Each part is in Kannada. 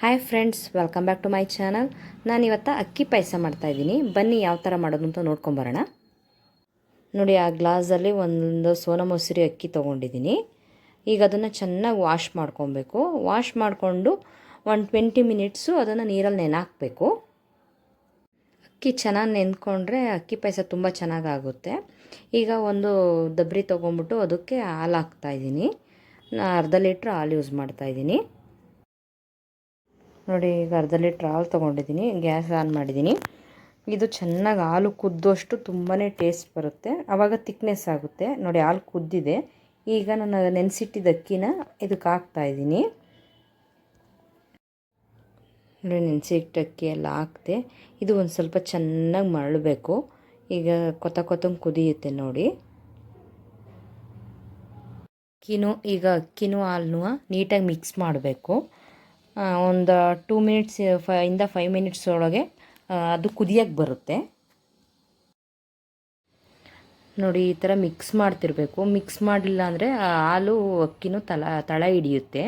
Hi friends welcome back to my channel ನಾನು ಇವತ್ತು ಅಕ್ಕಿ ಪಾಯಸ ಮಾಡ್ತಾಯಿದ್ದೀನಿ ಬನ್ನಿ ಯಾವ ಥರ ಮಾಡೋದು ಅಂತ ನೋಡ್ಕೊಂಬರೋಣ ನೋಡಿ, ಆ ಗ್ಲಾಸಲ್ಲಿ ಒಂದು ಸೋನ ಮೊಸರಿ ಅಕ್ಕಿ ತೊಗೊಂಡಿದ್ದೀನಿ. ಈಗ ಅದನ್ನು ಚೆನ್ನಾಗಿ ವಾಶ್ ಮಾಡ್ಕೊಬೇಕು. ವಾಶ್ ಮಾಡಿಕೊಂಡು ಒಂದು ಟ್ವೆಂಟಿ ಮಿನಿಟ್ಸು ಅದನ್ನು ನೀರಲ್ಲಿ ನೆನಾಕಬೇಕು. ಅಕ್ಕಿ ಚೆನ್ನಾಗಿ ನೆನ್ಕೊಂಡ್ರೆ ಅಕ್ಕಿ ಪಾಯಸ ತುಂಬ ಚೆನ್ನಾಗಾಗುತ್ತೆ. ಈಗ ಒಂದು ದಬ್ರಿ ತೊಗೊಂಬಿಟ್ಟು ಅದಕ್ಕೆ ಹಾಲು ಹಾಕ್ತಾಯಿದ್ದೀನಿ ನಾನು ಅರ್ಧ ಲೀಟ್ರ್ ಹಾಲು ಯೂಸ್ ಮಾಡ್ತಾಯಿದ್ದೀನಿ ನೋಡಿ, ಈಗ ಅರ್ಧ ಲೀಟ್ರ್ ಹಾಲು ತೊಗೊಂಡಿದ್ದೀನಿ, ಗ್ಯಾಸ್ ಆನ್ ಮಾಡಿದ್ದೀನಿ. ಇದು ಚೆನ್ನಾಗಿ ಹಾಲು ಕುದ್ದಷ್ಟು ತುಂಬಾ ಟೇಸ್ಟ್ ಬರುತ್ತೆ. ಆವಾಗ ತಿಕ್ನೆಸ್ ಆಗುತ್ತೆ. ನೋಡಿ, ಹಾಲು ಕುದ್ದಿದೆ. ಈಗ ನಾನು ನೆನೆಸಿಟ್ಟಿದ್ದ ಅಕ್ಕಿನ ಇದಕ್ಕೆ ಹಾಕ್ತಾಯಿದ್ದೀನಿ ನೋಡಿ ನೆನೆಸಿಟ್ಟ ಅಕ್ಕಿ ಎಲ್ಲ ಹಾಕ್ತೆ ಇದು ಒಂದು ಸ್ವಲ್ಪ ಚೆನ್ನಾಗಿ ಮರಳಬೇಕು. ಈಗ ಕೊತ ಕೊತ್ತಂಗೆ ಕುದಿಯುತ್ತೆ ನೋಡಿ. ಅಕ್ಕಿನೂ, ಈಗ ಅಕ್ಕಿನೂ ಹಾಲನ್ನು ನೀಟಾಗಿ ಮಿಕ್ಸ್ ಮಾಡಬೇಕು. ಒಂದು ಟೂ ಮಿನಿಟ್ಸ್ ಫೈ ಇಂದ ಫೈವ್ ಮಿನಿಟ್ಸ್ ಒಳಗೆ ಅದು ಕುದಿಯೋಕ್ಕೆ ಬರುತ್ತೆ. ನೋಡಿ, ಈ ಥರ ಮಿಕ್ಸ್ ಮಾಡ್ತಿರಬೇಕು. ಮಿಕ್ಸ್ ಮಾಡಲಿಲ್ಲ ಅಂದರೆ ಹಾಲು, ಅಕ್ಕಿನೂ ತಲ, ತಳ ಹಿಡಿಯುತ್ತೆ.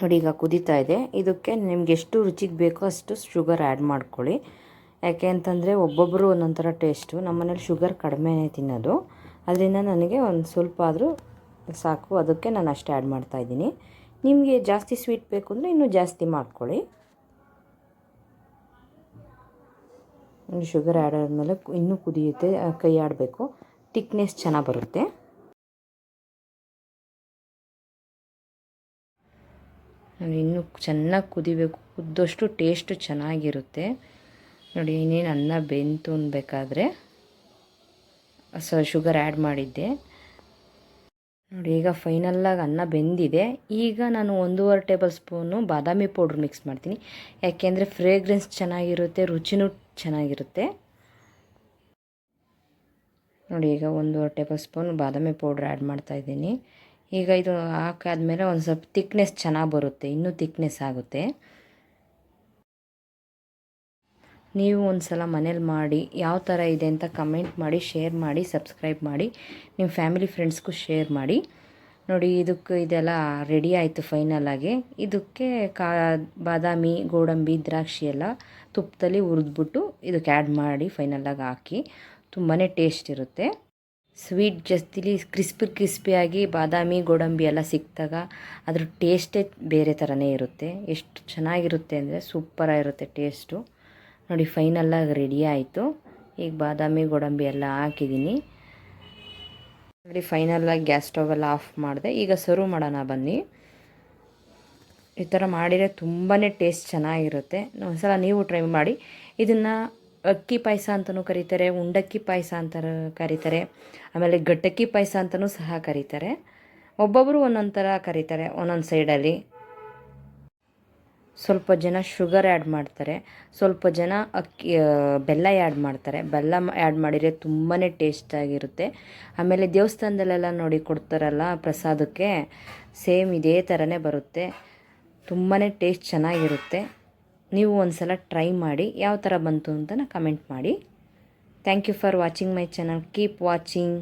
ನೋಡಿ, ಈಗ ಕುದೀತಾ ಇದೆ. ಇದಕ್ಕೆ ನಿಮ್ಗೆ ಎಷ್ಟು ರುಚಿಗೆ ಬೇಕೋ ಅಷ್ಟು ಶುಗರ್ ಆ್ಯಡ್ ಮಾಡ್ಕೊಳ್ಳಿ. ಯಾಕೆ ಅಂತಂದರೆ ಒಬ್ಬೊಬ್ಬರು ಒಂದೊಂಥರ ಥರ ಟೇಸ್ಟು ನಮ್ಮನೇಲಿ ಶುಗರ್ ಕಡಿಮೆನೇ ತಿನ್ನೋದು. ಅದರಿಂದ ನನಗೆ ಒಂದು ಸ್ವಲ್ಪ ಆದರೂ ಸಾಕು, ಅದಕ್ಕೆ ನಾನು ಅಷ್ಟೇ ಆ್ಯಡ್ ಮಾಡ್ತಾಯಿದ್ದೀನಿ ನಿಮಗೆ ಜಾಸ್ತಿ ಸ್ವೀಟ್ ಬೇಕು ಅಂದರೆ ಇನ್ನೂ ಜಾಸ್ತಿ ಮಾಡ್ಕೊಳ್ಳಿ. ಶುಗರ್ ಆ್ಯಡ್ ಆದಮೇಲೆ ಇನ್ನೂ ಕುದಿಯುತ್ತೆ ಕೈ ಆಡಬೇಕು. ತಿಕ್ನೆಸ್ ಚೆನ್ನಾಗಿ ಬರುತ್ತೆ. ಇನ್ನೂ ಚೆನ್ನಾಗಿ ಕುದಿಬೇಕು. ಕುದ್ದಷ್ಟು ಟೇಸ್ಟ್ ಚೆನ್ನಾಗಿರುತ್ತೆ. ನೋಡಿ, ಇನ್ನೇನು ಅನ್ನ ಬೆಂತು ಅನ್ಬೇಕಾದ್ರೆ ಸೊ ಶುಗರ್ ಆ್ಯಡ್ ಮಾಡಿದ್ದೆ. ನೋಡಿ, ಈಗ ಫೈನಲ್ಲಾಗಿ ಅನ್ನ ಬೆಂದಿದೆ. ಈಗ ನಾನು ಒಂದೂವರೆ ಟೇಬಲ್ ಸ್ಪೂನು ಬಾದಾಮಿ ಪೌಡ್ರ್ ಮಿಕ್ಸ್ ಮಾಡ್ತೀನಿ. ಯಾಕೆಂದರೆ ಫ್ರೇಗ್ರೆನ್ಸ್ ಚೆನ್ನಾಗಿರುತ್ತೆ, ರುಚಿನೂ ಚೆನ್ನಾಗಿರುತ್ತೆ. ನೋಡಿ, ಈಗ ಒಂದೂವರೆ ಟೇಬಲ್ ಸ್ಪೂನ್ ಬಾದಾಮಿ ಪೌಡ್ರ್ ಆ್ಯಡ್ ಮಾಡ್ತಾಯಿದ್ದೀನಿ ಈಗ ಇದು ಹಾಕಾದ್ಮೇಲೆ ಒಂದು ಸ್ವಲ್ಪ ತಿಕ್ನೆಸ್ ಚೆನ್ನಾಗಿ ಬರುತ್ತೆ, ಇನ್ನೂ ತಿಕ್ನೆಸ್ ಆಗುತ್ತೆ. ನೀವು ಒಂದು ಸಲ ಮನೇಲಿ ಮಾಡಿ ಯಾವ ಥರ ಇದೆ ಅಂತ ಕಮೆಂಟ್ ಮಾಡಿ, ಶೇರ್ ಮಾಡಿ, ಸಬ್ಸ್ಕ್ರೈಬ್ ಮಾಡಿ, ನಿಮ್ಮ ಫ್ಯಾಮಿಲಿ ಫ್ರೆಂಡ್ಸ್ಗೂ ಶೇರ್ ಮಾಡಿ. ನೋಡಿ, ಇದಕ್ಕೆ ಇದೆಲ್ಲ ರೆಡಿ ಆಯಿತು ಫೈನಲಾಗಿ ಇದಕ್ಕೆ ಕಾ, ಬಾದಾಮಿ, ಗೋಡಂಬಿ, ದ್ರಾಕ್ಷಿ ಎಲ್ಲ ತುಪ್ಪದಲ್ಲಿ ಹುರಿದ್ಬಿಟ್ಟು ಇದಕ್ಕೆ ಆ್ಯಡ್ ಮಾಡಿ ಫೈನಲಾಗಿ ಹಾಕಿ. ತುಂಬಾ ಟೇಸ್ಟ್ ಇರುತ್ತೆ. ಸ್ವೀಟ್ ಜಾಸ್ತಿಲಿ ಕ್ರಿಸ್ಪಿ ಕ್ರಿಸ್ಪಿಯಾಗಿ ಬಾದಾಮಿ, ಗೋಡಂಬಿ ಎಲ್ಲ ಸಿಕ್ಕಿದಾಗ ಅದ್ರ ಟೇಸ್ಟೇ ಬೇರೆ ಥರನೇ ಇರುತ್ತೆ. ಎಷ್ಟು ಚೆನ್ನಾಗಿರುತ್ತೆ ಅಂದರೆ ಸೂಪರಾಗಿರುತ್ತೆ ಟೇಸ್ಟು ನೋಡಿ ಫೈನಲ್ಲಾಗಿ ರೆಡಿ ಆಯಿತು. ಈಗ ಬಾದಾಮಿ, ಗೋಡಂಬಿ ಎಲ್ಲ ಹಾಕಿದ್ದೀನಿ. ನೋಡಿ ಫೈನಲ್ಲಾಗಿ ಗ್ಯಾಸ್ ಸ್ಟವ್ ಎಲ್ಲ ಆಫ್ ಮಾಡಿದೆ. ಈಗ ಸರ್ವ್ ಮಾಡೋಣ ಬನ್ನಿ. ಈ ಥರ ಮಾಡಿದರೆ ತುಂಬಾ ಟೇಸ್ಟ್ ಚೆನ್ನಾಗಿರುತ್ತೆ. ಒಂದ್ಸಲ ನೀವು ಟ್ರೈ ಮಾಡಿ. ಇದನ್ನು ಅಕ್ಕಿ ಪಾಯಸ ಅಂತಲೂ ಕರೀತಾರೆ, ಉಂಡಕ್ಕಿ ಪಾಯಸ ಅಂತ ಕರೀತಾರೆ, ಆಮೇಲೆ ಗಟ್ಟಕ್ಕಿ ಪಾಯಸ ಅಂತಲೂ ಸಹ ಕರೀತಾರೆ. ಒಬ್ಬೊಬ್ಬರು ಒಂದೊಂದು ಥರ ಕರೀತಾರೆ, ಒಂದೊಂದು ಸೈಡಲ್ಲಿ ಸ್ವಲ್ಪ ಜನ ಶುಗರ್ ಆ್ಯಡ್ ಮಾಡ್ತಾರೆ. ಸ್ವಲ್ಪ ಜನ ಅಕ್ಕಿ ಬೆಲ್ಲ ಆ್ಯಡ್ ಮಾಡ್ತಾರೆ. ಬೆಲ್ಲ ಆ್ಯಡ್ ಮಾಡಿದರೆ ತುಂಬಾ ಟೇಸ್ಟಾಗಿರುತ್ತೆ ಆಮೇಲೆ ದೇವಸ್ಥಾನದಲ್ಲೆಲ್ಲ ನೋಡಿ ಕೊಡ್ತಾರಲ್ಲ ಪ್ರಸಾದಕ್ಕೆ, ಸೇಮ್ ಇದೇ ಥರನೇ ಬರುತ್ತೆ. ತುಂಬಾ ಟೇಸ್ಟ್ ಚೆನ್ನಾಗಿರುತ್ತೆ. ನೀವು ಒಂದು ಸಲ ಟ್ರೈ ಮಾಡಿ, ಯಾವ ಥರ ಬಂತು ಅಂತ ಕಮೆಂಟ್ ಮಾಡಿ. Thank you for watching my channel. Keep watching.